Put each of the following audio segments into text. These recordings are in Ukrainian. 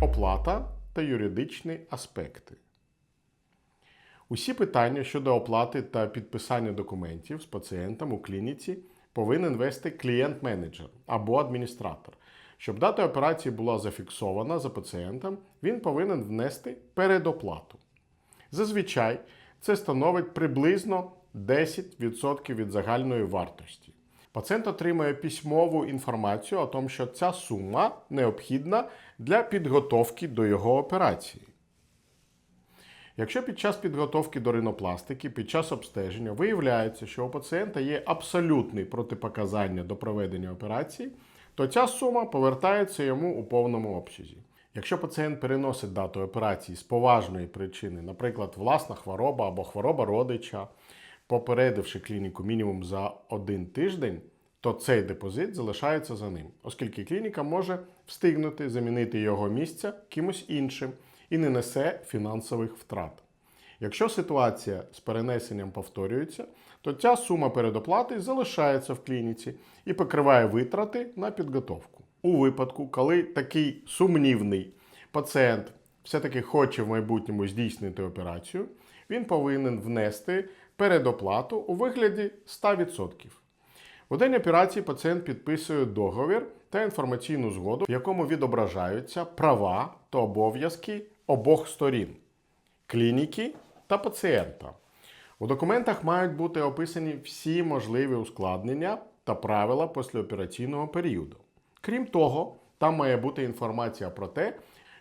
Оплата та юридичні аспекти. Усі питання щодо оплати та підписання документів з пацієнтом у клініці повинен вести клієнт-менеджер або адміністратор. Щоб дата операції була зафіксована за пацієнтом, він повинен внести передоплату. Зазвичай це становить приблизно 10% від загальної вартості. Пацієнт отримує письмову інформацію о тому, що ця сума необхідна для підготовки до його операції. Якщо під час підготовки до ринопластики, під час обстеження виявляється, що у пацієнта є абсолютні протипоказання до проведення операції, то ця сума повертається йому у повному обсязі. Якщо пацієнт переносить дату операції з поважної причини, наприклад, власна хвороба або хвороба родича, попередивши клініку мінімум за один тиждень, то цей депозит залишається за ним, оскільки клініка може встигнути замінити його місце кимось іншим і не несе фінансових втрат. Якщо ситуація з перенесенням повторюється, то ця сума передоплати залишається в клініці і покриває витрати на підготовку. У випадку, коли такий сумнівний пацієнт все-таки хоче в майбутньому здійснити операцію, він повинен внести передоплату у вигляді 100%. У день операції пацієнт підписує договір та інформаційну згоду, в якому відображаються права та обов'язки обох сторін клініки та пацієнта. У документах мають бути описані всі можливі ускладнення та правила післяопераційного періоду. Крім того, там має бути інформація про те,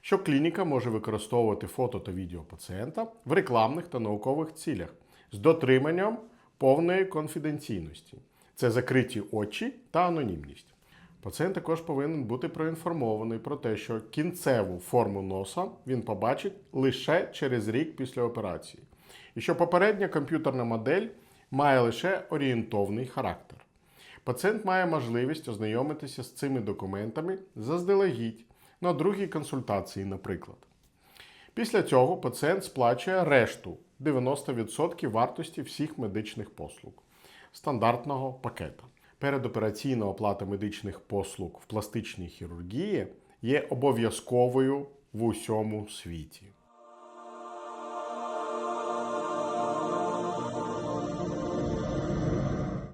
що клініка може використовувати фото та відео пацієнта в рекламних та наукових цілях з дотриманням повної конфіденційності. Це закриті очі та анонімність. Пацієнт також повинен бути проінформований про те, що кінцеву форму носа він побачить лише через рік після операції, і що попередня комп'ютерна модель має лише орієнтовний характер. Пацієнт має можливість ознайомитися з цими документами заздалегідь на другій консультації, наприклад. Після цього пацієнт сплачує решту 90% вартості всіх медичних послуг стандартного пакета. Передопераційна оплата медичних послуг в пластичній хірургії є обов'язковою в усьому світі.